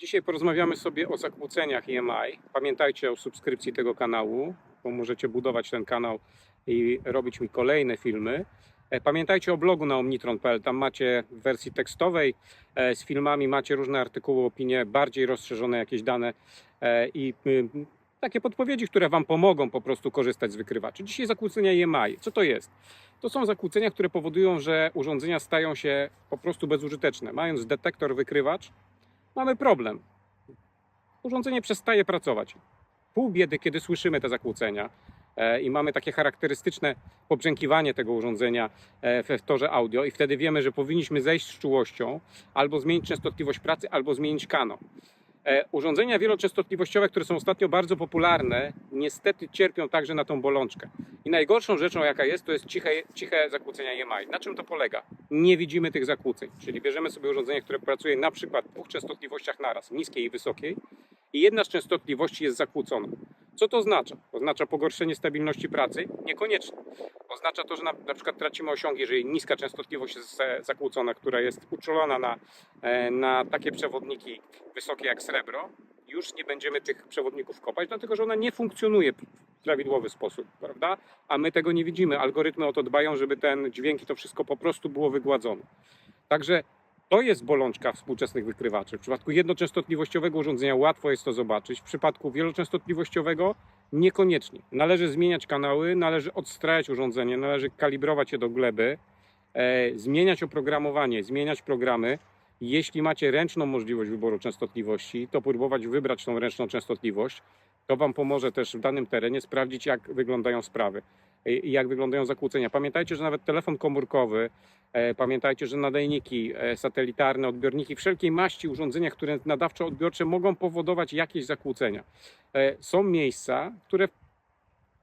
Dzisiaj porozmawiamy sobie o zakłóceniach EMI. Pamiętajcie o subskrypcji tego kanału, bo możecie budować ten kanał i robić mi kolejne filmy. E, Pamiętajcie o blogu na omnitron.pl. Tam macie w wersji tekstowej e, z filmami, macie różne artykuły, opinie, bardziej rozszerzone jakieś dane e, i y, takie podpowiedzi, które Wam pomogą po prostu korzystać z wykrywaczy. Dzisiaj zakłócenia EMI. Co to jest? To są zakłócenia, które powodują, że urządzenia stają się po prostu bezużyteczne. Mając detektor, wykrywacz, mamy problem. Urządzenie przestaje pracować. Pół biedy, kiedy słyszymy te zakłócenia e, i mamy takie charakterystyczne pobrzękiwanie tego urządzenia e, w torze audio i wtedy wiemy, że powinniśmy zejść z czułością, albo zmienić częstotliwość pracy, albo zmienić kanał. E, Urządzenia wieloczęstotliwościowe, które są ostatnio bardzo popularne, niestety cierpią także na tą bolączkę. I najgorszą rzeczą, jaka jest, to jest ciche, ciche zakłócenia EMI. Na czym to polega? Nie widzimy tych zakłóceń. Czyli bierzemy sobie urządzenie, które pracuje na przykład w dwóch częstotliwościach naraz, niskiej i wysokiej, i jedna z częstotliwości jest zakłócona. Co to oznacza? Oznacza pogorszenie stabilności pracy? Niekoniecznie. Oznacza to, że na, na przykład tracimy osiągi, jeżeli niska częstotliwość jest zakłócona, która jest uczulona na, e, na takie przewodniki wysokie jak srebro, już nie będziemy tych przewodników kopać, dlatego że ona nie funkcjonuje w prawidłowy sposób, prawda? A my tego nie widzimy. Algorytmy o to dbają, żeby ten dźwięk i to wszystko po prostu było wygładzone. Także to jest bolączka współczesnych wykrywaczy. W przypadku jednoczęstotliwościowego urządzenia łatwo jest to zobaczyć, w przypadku wieloczęstotliwościowego niekoniecznie. Należy zmieniać kanały, należy odstrajać urządzenie, należy kalibrować je do gleby, e, zmieniać oprogramowanie, zmieniać programy. Jeśli macie ręczną możliwość wyboru częstotliwości, to próbować wybrać tą ręczną częstotliwość. To Wam pomoże też w danym terenie sprawdzić, jak wyglądają sprawy i jak wyglądają zakłócenia. Pamiętajcie, że nawet telefon komórkowy, e, pamiętajcie, że nadajniki e, satelitarne, odbiorniki, wszelkiej maści urządzenia, które nadawczo-odbiorcze mogą powodować jakieś zakłócenia. E, Są miejsca, które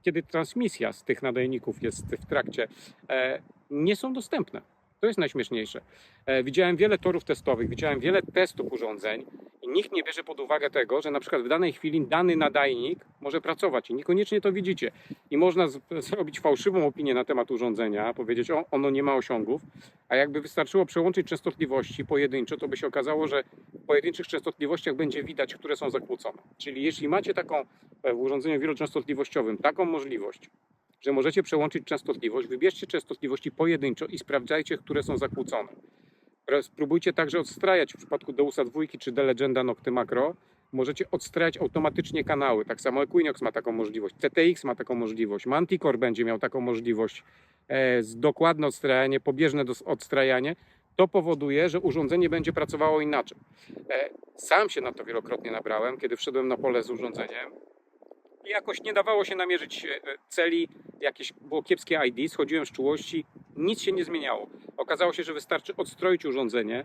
kiedy transmisja z tych nadajników jest w trakcie, nie są dostępne. To jest najśmieszniejsze. Widziałem wiele torów testowych, widziałem wiele testów urządzeń i nikt nie bierze pod uwagę tego, że na przykład w danej chwili dany nadajnik może pracować i niekoniecznie to widzicie. I można zrobić fałszywą opinię na temat urządzenia, powiedzieć, o, ono nie ma osiągów, a jakby wystarczyło przełączyć częstotliwości pojedynczo, to by się okazało, że w pojedynczych częstotliwościach będzie widać, które są zakłócone. Czyli jeśli macie taką e, w urządzeniu wieloczęstotliwościowym taką możliwość, że możecie przełączyć częstotliwość, wybierzcie częstotliwości pojedynczo i sprawdzajcie, które są zakłócone. Spróbujcie także odstrajać w przypadku Deusa 2 czy The Legenda Nocty Macro. Możecie odstrajać automatycznie kanały. Tak samo Equinox ma taką możliwość, CTX ma taką możliwość, Manticore będzie miał taką możliwość. E, dokładne odstrajanie, pobieżne odstrajanie. To powoduje, że urządzenie będzie pracowało inaczej. E, sam się na to wielokrotnie nabrałem, kiedy wszedłem na pole z urządzeniem i jakoś nie dawało się namierzyć e, celi, jakieś było kiepskie ID, schodziłem z czułości, nic się nie zmieniało. Okazało się, że wystarczy odstroić urządzenie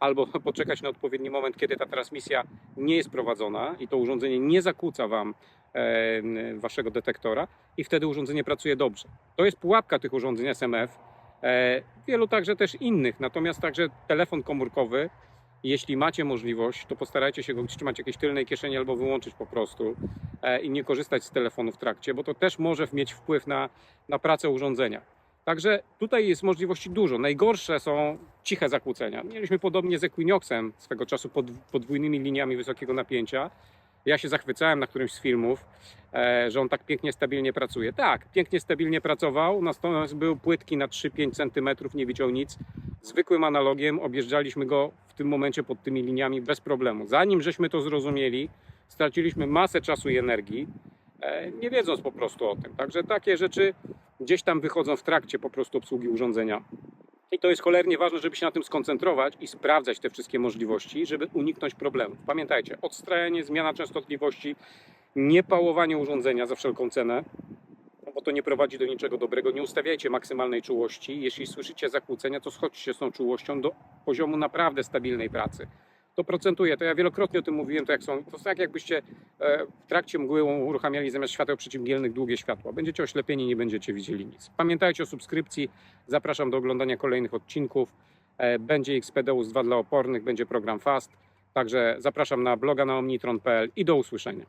albo poczekać na odpowiedni moment, kiedy ta transmisja nie jest prowadzona i to urządzenie nie zakłóca Wam e, Waszego detektora i wtedy urządzenie pracuje dobrze. To jest pułapka tych urządzeń SMF, e, wielu także też innych, natomiast także telefon komórkowy, jeśli macie możliwość, to postarajcie się go trzymać w jakiejś tylnej kieszeni albo wyłączyć po prostu e, i nie korzystać z telefonu w trakcie, bo to też może mieć wpływ na, na pracę urządzenia. Także tutaj jest możliwości dużo. Najgorsze są ciche zakłócenia. Mieliśmy podobnie z Equinoxem swego czasu pod, podwójnymi liniami wysokiego napięcia. Ja się zachwycałem na którymś z filmów, e, że on tak pięknie, stabilnie pracuje. Tak, pięknie, stabilnie pracował, natomiast był płytki na 3-5 cm, nie widział nic. Zwykłym analogiem objeżdżaliśmy go w tym momencie pod tymi liniami bez problemu. Zanim żeśmy to zrozumieli, straciliśmy masę czasu i energii, e, nie wiedząc po prostu o tym. Także takie rzeczy gdzieś tam wychodzą w trakcie po prostu obsługi urządzenia. I to jest cholernie ważne, żeby się na tym skoncentrować i sprawdzać te wszystkie możliwości, żeby uniknąć problemów. Pamiętajcie, odstrajanie, zmiana częstotliwości, niepałowanie urządzenia za wszelką cenę, no bo to nie prowadzi do niczego dobrego. Nie ustawiajcie maksymalnej czułości. Jeśli słyszycie zakłócenia, to schodźcie z tą czułością do poziomu naprawdę stabilnej pracy. To procentuje. To ja wielokrotnie o tym mówiłem. To, jak są, to tak jakbyście e, w trakcie mgły uruchamiali zamiast świateł przeciwmgielnych długie światła. Będziecie oślepieni, nie będziecie widzieli nic. Pamiętajcie o subskrypcji. Zapraszam do oglądania kolejnych odcinków. E, Będzie XPDeus 2 dla opornych, będzie program FAST. Także zapraszam na bloga na omnitron.pl i do usłyszenia.